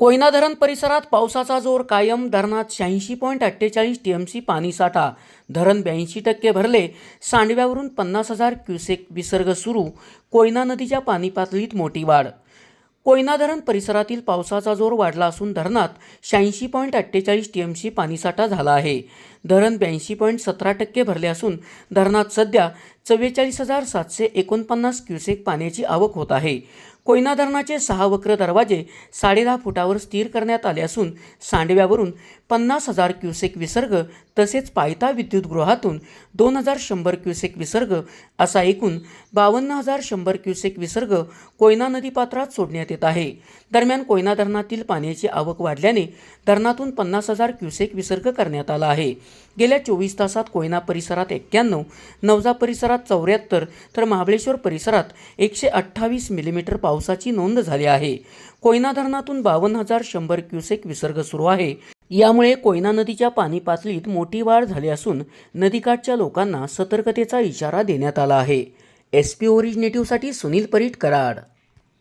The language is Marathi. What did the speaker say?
कोयना धरण परिसरात पावसाचा जोर कायम धरणात शहाऐंशी पॉईंट अठ्ठेचाळीस टी एम सी पाणीसाठा धरण ब्याऐंशी टक्के भरले सांडव्यावरून पन्नास हजार क्युसेक विसर्ग सुरू कोयना नदीच्या पाणी पातळीत मोठी वाढ. कोयना धरण परिसरातील पावसाचा जोर वाढला असून धरणात शहाऐंशी पॉईंट अठ्ठेचाळीस टी एम सी पाणीसाठा झाला आहे. धरण ब्याऐंशी पॉईंट सतरा टक्के भरले असून धरणात सध्या चव्वेचाळीस हजार सातशे एकोणपन्नास क्युसेक पाण्याची आवक होत आहे. कोयना धरणाचे सहा वक्र दरवाजे साडेदहा फुटावर स्थिर करण्यात आले असून सांडव्यावरून पन्नास हजार क्युसेक विसर्ग तसेच पायथा विद्युतगृहातून दोन हजार शंभर क्युसेक विसर्ग असा एकूण बावन्न हजार शंभर क्युसेक विसर्ग कोयना नदीपात्रात सोडण्यात येत आहे. दरम्यान कोयना धरणातील पाण्याची आवक वाढल्याने धरणातून पन्नास हजार क्युसेक विसर्ग करण्यात आला आहे. गेल्या चोवीस तासात कोयना परिसरात एक्क्याण्णव नवजा परिसरात चौऱ्याहत्तर तर महाबळेश्वर परिसरात एकशे अठ्ठावीस मिलीमीटर पावसाची नोंद झाली आहे. कोयना धरणातून बावन्न हजार शंभर क्युसेक विसर्ग सुरू आहे. यामुळे कोयना नदीच्या पाणी पातळीत मोठी वाढ झाली असून नदीकाठच्या लोकांना सतर्कतेचा इशारा देण्यात आला आहे. एस पी ओरिजिनेटिव्हसाठी सुनील परीट कराड.